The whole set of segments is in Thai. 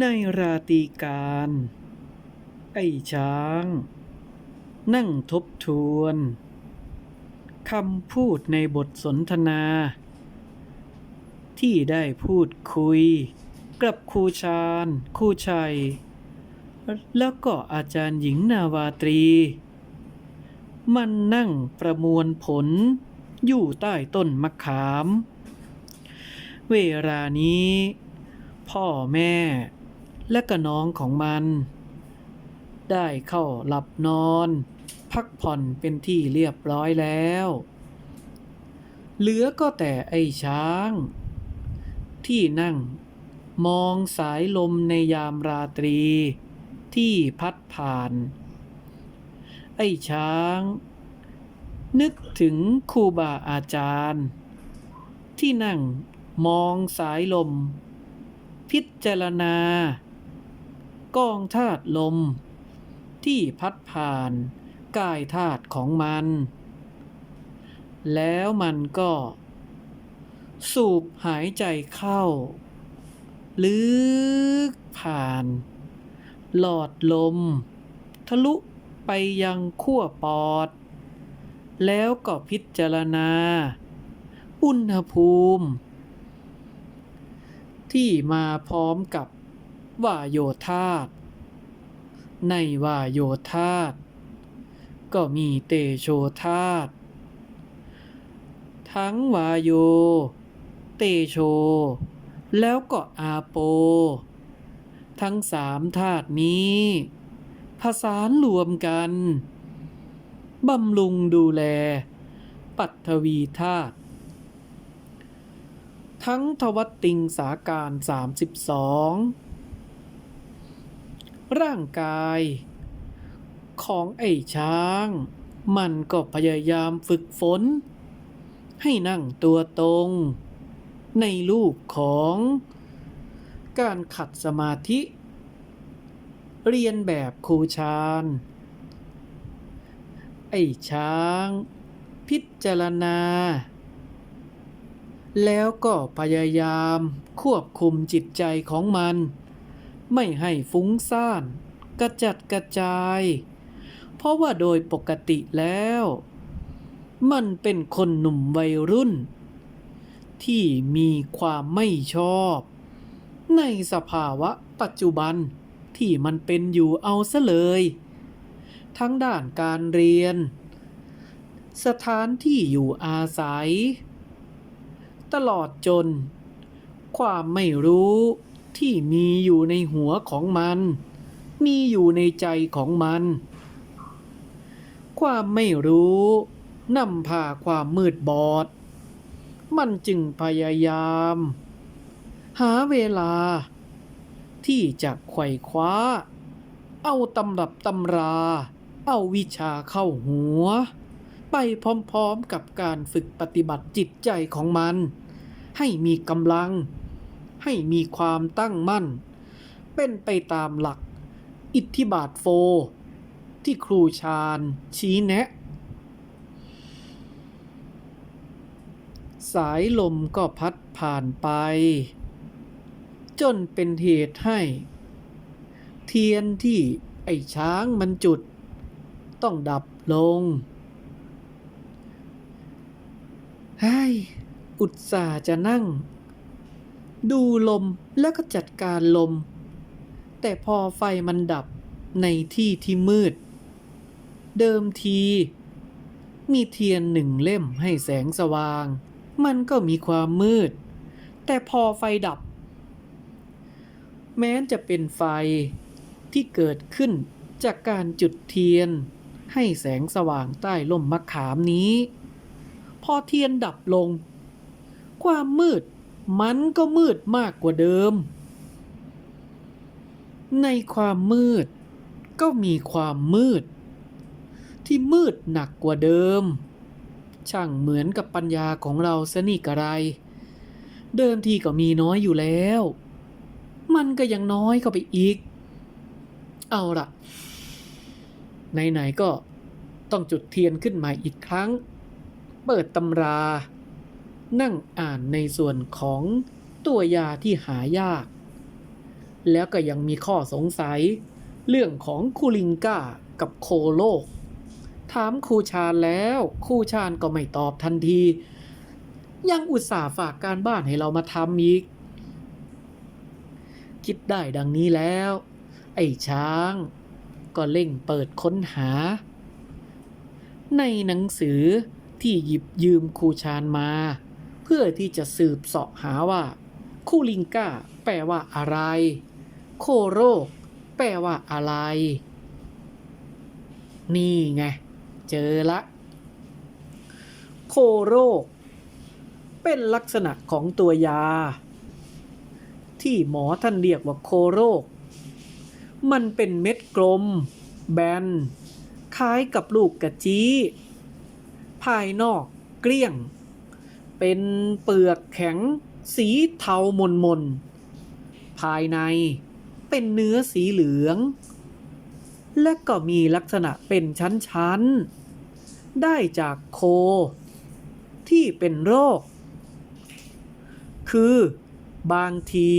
ในราตรีการ ไอ้ช้าง นั่งทบทวนคำพูดในบทสนทนา ที่ได้พูดคุย กับครูชาญครูชัย แล้วก็อาจารย์หญิงนาวาตรี มันนั่งประมวลผลอยู่ใต้ต้นมะขาม เวลานี้ พ่อแม่ และก็น้องของมัน ได้เข้าหลับนอน พักผ่อนเป็นที่เรียบร้อยแล้ว เหลือก็แต่ไอ้ช้าง ที่นั่ง มองสายลมในยามราตรี ที่พัดผ่าน ไอ้ช้าง นึกถึงครูบาอาจารย์ ที่นั่งมองสายลม พิจารณา กองธาตุลม ที่พัดผ่านกายธาตุของมัน แล้วมันก็ สูบหายใจเข้า ลึกผ่าน หลอดลม ทะลุไปยังขั้วปอด แล้วก็พิจารณา อุณหภูมิ ที่มาพร้อมกับ วาโยธาตในวาโยธาตก็มีเตโชธาตทั้งวาโย เตโช แล้วก็อาโป ทั้งสามธาตุนี้ผสานรวมกันบำรุงดูแล ปัทวีธาตุทั้งทวัตติงสาการ 32 ร่างกาย ของไอ้ช้าง มันก็พยายามฝึกฝน ให้นั่งตัวตรง ในรูปของ การขัดสมาธิ เรียนแบบครูชาญ ไอ้ช้าง พิจารณาแล้วก็พยายามควบคุมจิตใจของมัน ไม่ให้ฟุ้งซ่าน กระจัดกระจาย เพราะว่าโดยปกติแล้ว มันเป็นคนหนุ่มวัยรุ่น ที่มีความไม่ชอบ ในสภาวะปัจจุบันที่มันเป็นอยู่เอาซะเลย ทั้งด้านการเรียน สถานที่อยู่อาศัย ตลอดจน ความไม่รู้ ที่มีอยู่ในหัวของมัน มีอยู่ในใจของมัน ความไม่รู้นำพาความมืดบอด มันจึงพยายาม หาเวลา ที่จะไขว่คว้า เอาตำรับตำรา เอาวิชาเข้าหัว ไปพร้อมๆกับการฝึกปฏิบัติจิตใจของมัน ให้มีกำลัง ให้มีความตั้งมั่น เป็นไปตามหลัก อิทธิบาทโฟ ที่ครูชาญชี้แนะ สายลมก็พัดผ่านไป จนเป็นเหตุให้ เทียนที่ไอ้ช้างมันจุด ต้องดับลงไฮ้ยอุตส่าห์จะนั่ง ดูลมแล้วก็จัดการลม แต่พอไฟมันดับในที่ที่มืด เดิมที มีเทียนหนึ่งเล่มให้แสงสว่าง มันก็มีความมืด แต่พอไฟดับ แม้จะเป็นไฟที่เกิดขึ้นจากการจุดเทียน ให้แสงสว่างใต้ล่มมะขามนี้ พอเทียนดับลง ความมืด มันก็มืดมากกว่าเดิม ในความมืด ก็มีความมืด ที่มืดหนักกว่าเดิม ช่างเหมือนกับปัญญาของเราสนิกอะไร เดิมทีก็มีน้อยอยู่แล้ว มันก็ยังน้อยเข้าไปอีก เอาล่ะไหนๆก็ต้องจุดเทียนขึ้นมาอีกครั้ง เปิดตำรา นั่งอ่านในส่วนของตัวยาที่หายาก แล้วก็ยังมีข้อสงสัย เรื่องของคูลิงก้ากับโคโลก ถามครูชาญแล้วครูชาญก็ไม่ตอบทันที ยังอุตส่าห์ฝากการบ้านให้เรามาทำอีก คิดได้ดังนี้แล้ว ไอ้ช้าง ก็เร่งเปิดค้นหา ในหนังสือที่หยิบยืมครูชาญมา เพื่อที่จะสืบเสาะหาว่า คูลิงก้า แปลว่าอะไร โคโรกแปลว่าอะไร นี่ไง เจอละ โคโรคเป็นลักษณะของตัวยา ที่หมอท่านเรียกว่าโคโรค มันเป็นเม็ดกลม แบน คล้ายกับลูกกระจีภายนอกเกลี้ยง เป็นเปลือกแข็งสีเทามนมนๆภายในเป็นเนื้อสีเหลือง และก็มีลักษณะเป็นชั้นๆ ได้จากโค ที่เป็นโรค คือบางที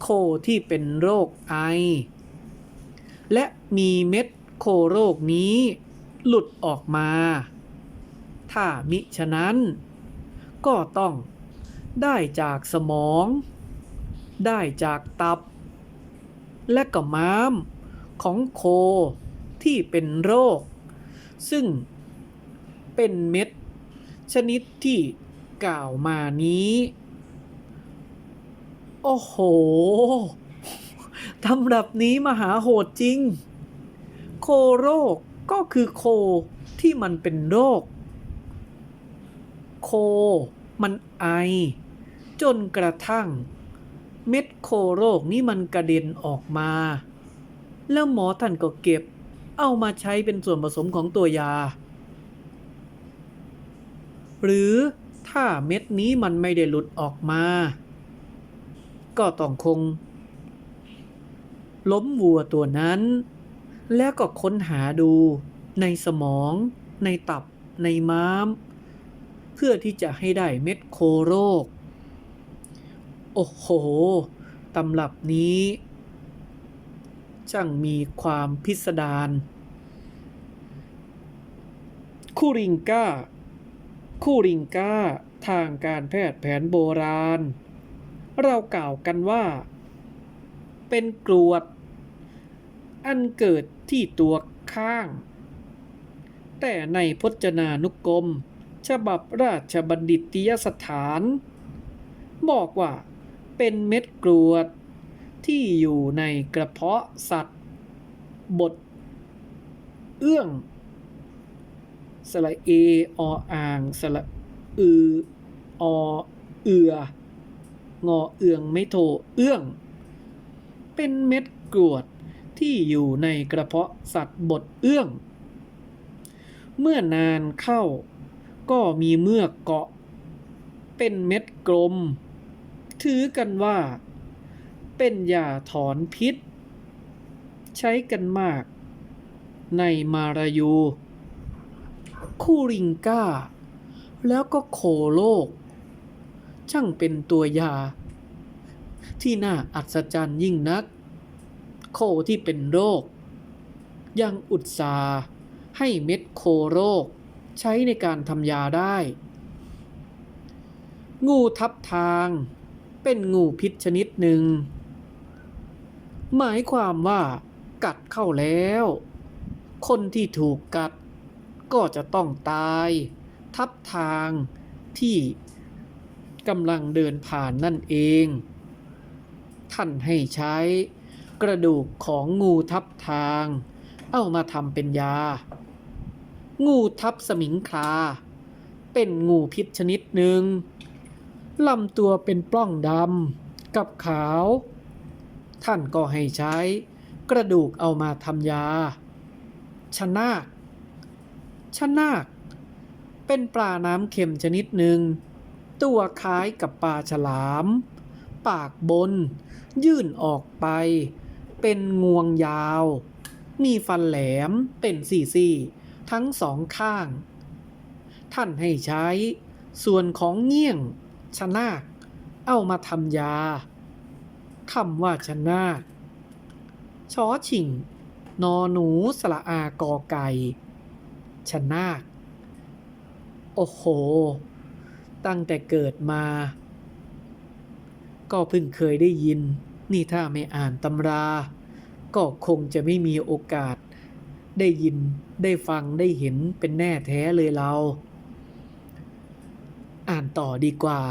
โคที่เป็นโรคไอ และมีเม็ดโคโรคนี้หลุดออกมา ถ้ามิฉะนั้น ก็ต้อง ได้จากสมอง ได้จากตับ และก็ม้ามของโคที่เป็นโรค ซึ่งเป็นเม็ด ชนิดที่กล่าวมานี้ โอ้โหตำรับนี้มหาโหดจริง โคโรคก็คือโคที่มันเป็นโรคโค มันไอ จนกระทั่ง เม็ดโคโรคนี้มันกระเด็นออกมา แล้วหมอท่านก็เก็บ เอามาใช้เป็นส่วนผสมของตัวยา หรือถ้าเม็ดนี้มันไม่ได้หลุดออกมา ก็ต้องคง ล้มวัวตัวนั้น แล้วก็ค้นหาดูในสมอง ในตับ ในม้าม พื่อที่จะให้ได้เม็ดโคโรค โอ้โห ตำรับนี้ช่างมีความพิสดารคูริงก้าคูริงก้า ทางการแพทย์แผนโบราณ เรากล่าวกันว่า เป็นกรวด อันเกิดที่ตัวข้าง แต่ในพจนานุกรม ฉบับราชบัณฑิตยสถาน บอกว่าเป็นเม็ดกรวดที่อยู่ในกระเพาะสัตว์ บท เอื้อง สระเอออ่าง สระอืออเอืองอเอืองไม่โทเอื้อง เป็นเม็ดกรวดที่อยู่ในกระเพาะสัตว์บทเอื้อง เมื่อนานเข้า ก็มีเมือกเกาะ เป็นเม็ดกลม ถือกันว่า เป็นยาถอนพิษ ใช้กันมาก ในมารายู คูริงก้า แล้วก็โคโลก ช่างเป็นตัวยา ที่น่าอัศจรรย์ยิ่งนัก โคที่เป็นโรค ยังอุตสาให้เม็ดโคโรค ใช้ในการทำยาได้ งูทับทาง เป็นงูพิษชนิดหนึ่ง หมายความว่ากัดเข้าแล้ว คนที่ถูกกัดก็จะต้องตาย ทับทางที่กำลังเดินผ่านนั่นเอง ท่านให้ใช้กระดูกของงูทับทาง เอามาทำเป็นยา งูทับสมิงคลา เป็นงูพิษชนิดหนึ่งลำตัวเป็นปล้องดำกับขาว ท่านก็ให้ใช้กระดูกเอามาทำยา ชนาคชนาค เป็นปลาน้ำเค็มชนิดหนึ่ง ตัวคล้ายกับปลาฉลาม ปากบน ยื่นออกไป เป็นงวงยาว มีฟันแหลมเป็นสี่ๆ ทั้งสองข้าง ท่านให้ใช้ส่วนของเงี้ยง ชนาคเอามาทำยาคำว่าชนาดชอชิงนอหนูสละอากอไก่ ชนาโอ้โห ตั้งแต่เกิดมา ก็เพิ่งเคยได้ยิน นี่ถ้าไม่อ่านตำรา ก็คงจะไม่มีโอกาสได้ยิน ได้ฟังได้เห็นเป็นแน่แท้เลยเรา อ่านต่อดีกว่า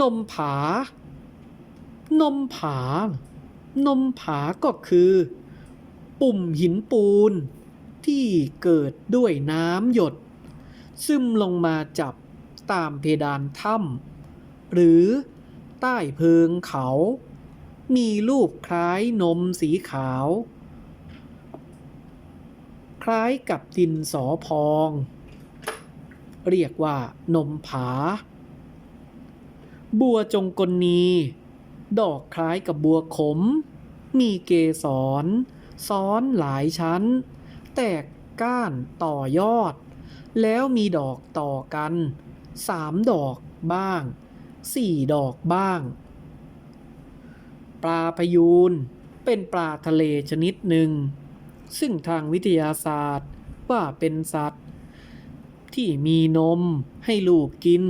นมผา นมผา นมผาก็คือ ปุ่มหินปูน ที่เกิดด้วยน้ำหยด ซึมลงมาจับตามเพดานถ้ำหรือใต้เพิงเขา มีรูปคล้ายนมสีขาว คล้ายกับดินสอพอง เรียกว่านมผา บัวจงกลนี ดอกคล้ายกับบัวขม มีเกสร ซ้อนหลายชั้น แตกก้านต่อยอด แล้วมีดอกต่อกันสามดอกบ้างสี่ดอกบ้าง ปลาพยูนเป็นปลาทะเลชนิดหนึ่ง ซึ่งทางวิทยาศาสตร์ว่าเป็นสัตว์ ที่มีนมให้ลูกกิน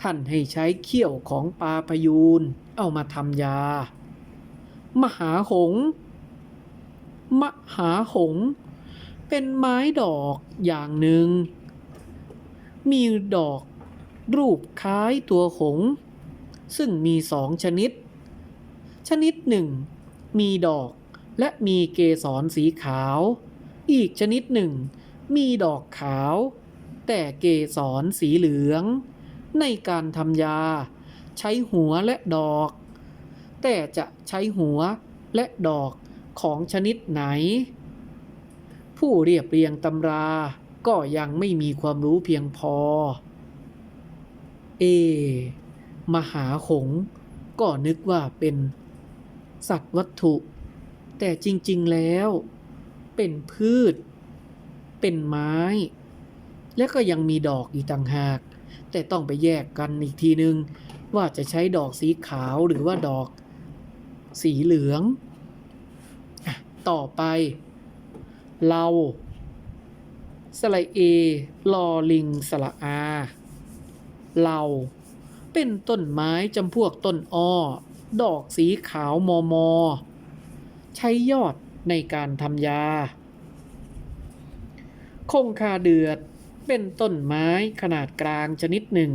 ท่านให้ใช้เขี้ยวของปลาพยูนเอามาทำยา มหาหง มหาหง เป็นไม้ดอกอย่างหนึ่ง มีดอกรูปคล้ายตัวหง ซึ่งมีสองชนิด ชนิดหนึ่งมีดอก และมีเกสรสีขาว อีกชนิดหนึ่ง มีดอกขาว แต่เกสรสีเหลือง ในการทำยา ใช้หัวและดอก แต่จะใช้หัวและดอกของชนิดไหน ผู้เรียบเรียงตำราก็ยังไม่มีความรู้เพียงพอ เอ มหาหงก็นึกว่าเป็น สัตว์วัตถุ แต่จริงๆแล้ว เป็นพืช เป็นไม้ และก็ยังมีดอกอีกต่างหาก แต่ต้องไปแยกกันอีกทีนึง ว่าจะใช้ดอกสีขาวหรือว่าดอกสีเหลือง ต่อไป เราสระเอลอลิงสระอา เราเป็นต้นไม้จำพวกต้นอ้อ ดอกสีขาวมอมอ ใช้ยอดในการทำยา คงคาเดือดเป็นต้นไม้ขนาดกลางชนิดหนึ่ง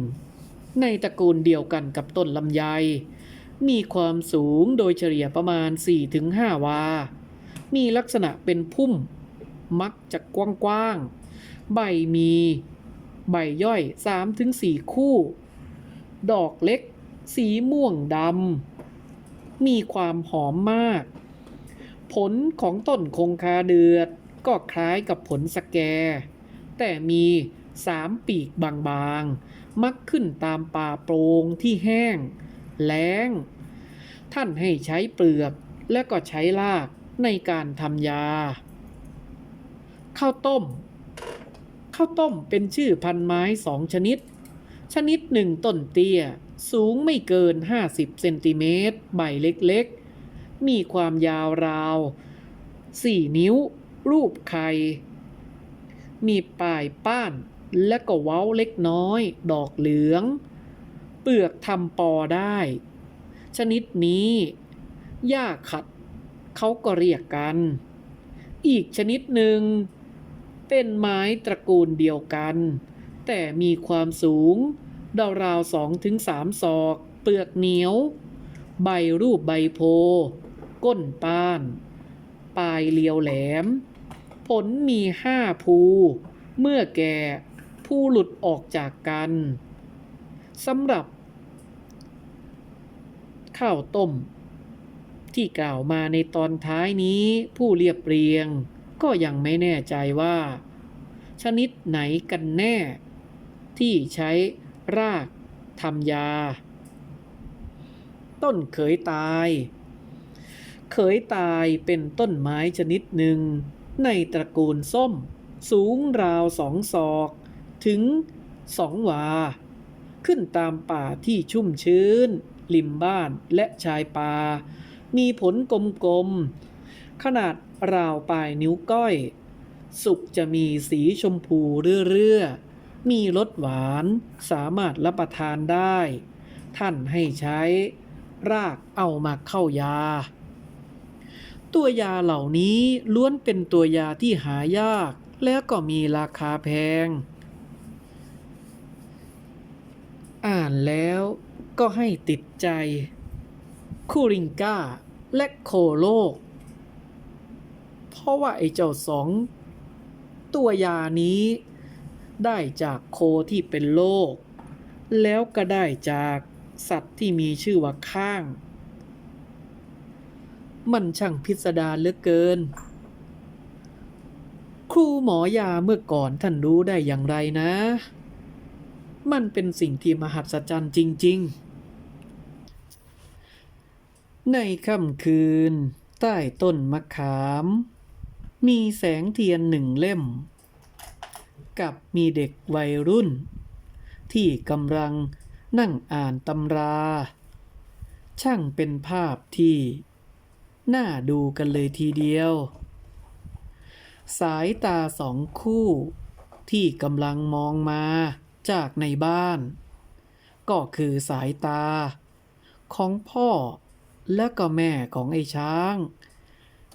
ในตระกูลเดียวกันกับต้นลำไย มีความสูงโดยเฉลี่ยประมาณ 4-5 วา มีลักษณะเป็นพุ่ม มักจะกว้างๆ ใบมีใบย่อย 3-4 คู่ ดอกเล็ก สีม่วงดำ มีความหอมมาก ผลของต้นคงคาเดือด ก็คล้ายกับผลสแก แต่มีสามปีกบางๆ มักขึ้นตามป่าโปร่งที่แห้ง แล้ง ท่านให้ใช้เปลือกและก็ใช้รากในการทำยา ข้าวต้ม ข้าวต้มเป็นชื่อพันไม้สองชนิด ชนิดหนึ่งต้นเตี้ย สูงไม่เกิน 50 เซนติเมตร ใบเล็กๆ มีความยาวราว 4 นิ้ว รูปไข่ มีปลายป้านและก็เว้าเล็กน้อย ดอกเหลือง เปลือกทำปอได้ ชนิดนี้หญ้าขัดเขาก็เรียกกัน อีกชนิดหนึ่ง เป็นไม้ตระกูลเดียวกัน แต่มีความสูงราวๆสองถึงสามศอก เปลือกเหนียว ใบรูปใบโพ ก้นป้าน ปลายเรียวแหลม ผลมีห้าภู เมื่อแก่ผู้หลุดออกจากกันสำหรับ ข้าวต้ม ที่กล่าวมาในตอนท้ายนี้ผู้เรียบเรียง ก็ยังไม่แน่ใจว่า ชนิดไหนกันแน่ ที่ใช้รากทำยา ต้นเขยตาย เขยตายเป็นต้นไม้ชนิดหนึ่ง ในตระกูลส้ม สูงราวสองศอก ถึงสองวา ขึ้นตามป่าที่ชุ่มชื้น ริมบ้านและชายป่า มีผลกลมๆ ขนาดราวปลายนิ้วก้อย สุกจะมีสีชมพูเรื่อๆ มีรสหวานสามารถรับประทานได้ ท่านให้ใช้รากเอามาเข้ายา ตัวยาเหล่านี้ล้วนเป็นตัวยาที่หายาก แล้วก็มีราคาแพง อ่านแล้วก็ให้ติดใจ คูริงก้าและโคโลก เพราะว่าไอ้เจ้าสอง ตัวยานี้ได้จากโคที่เป็นโรคแล้วก็ได้จากสัตว์ที่มีชื่อว่าข้าง มันช่างพิสดารเหลือเกิน ครูหมอยาเมื่อก่อนท่านรู้ได้อย่างไรนะ มันเป็นสิ่งที่มหัศจรรย์จริง ๆ ในค่ำคืน ใต้ต้นมะขาม มีแสงเทียนหนึ่งเล่ม กับมีเด็กวัยรุ่น ที่กำลังนั่งอ่านตำรา ช่างเป็นภาพที่ น่าดูกันเลยทีเดียว สายตาสองคู่ ที่กำลังมองมาจากในบ้าน ก็คือสายตา ของพ่อและก็แม่ของไอ้ช้าง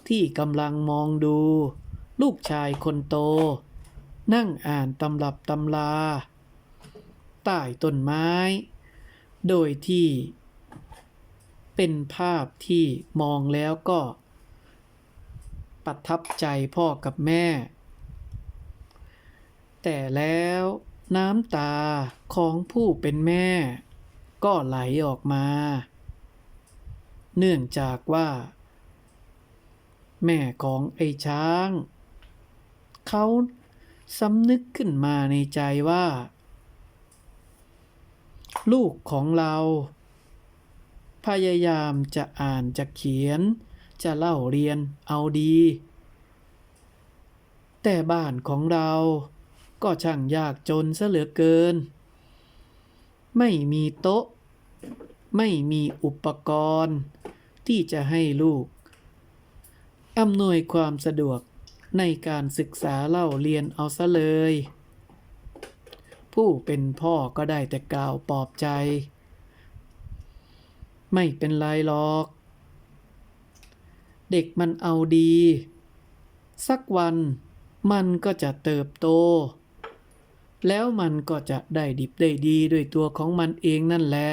ที่กำลังมองดู ลูกชายคนโต นั่งอ่านตำรับตำลาใต้ต้นไม้ โดยที่ เป็นภาพที่มองแล้วก็ประทับใจพ่อกับแม่ แต่แล้วน้ำตาของผู้เป็นแม่ ก็ไหลออกมา เนื่องจากว่า แม่ของไอ้ช้าง เขาสำนึกขึ้นมาในใจว่า ลูกของเรา พยายามจะอ่านจะเขียน จะเล่าเรียนเอาดี แต่บ้านของเราก็ช่างยากจนซะเหลือเกิน ไม่มีโต๊ะ ไม่มีอุปกรณ์ ที่จะให้ลูกอำนวยความสะดวกในการศึกษาเล่าเรียนเอาซะเลย ผู้เป็นพ่อก็ได้แต่กล่าวปลอบใจ ไม่เป็นไรหรอก เด็กมันเอาดี สักวันมันก็จะเติบโต แล้วมันก็จะได้ดิบได้ดีด้วยตัวของมันเองนั่นแหละ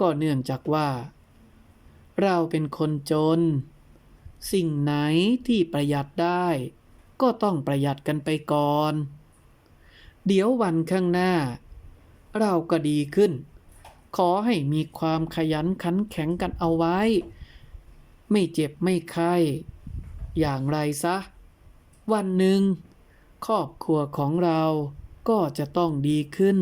ก็เนื่องจากว่า เราเป็นคนจน สิ่งไหนที่ประหยัดได้ ก็ต้องประหยัดกันไปก่อน เดี๋ยววันข้างหน้า เราก็ดีขึ้น ขอให้มีความขยันขันแข็งกันเอาไว้ ไม่เจ็บไม่ไข้อย่างไรซะ วันหนึ่ง ครอบครัวของเราก็จะต้องดีขึ้น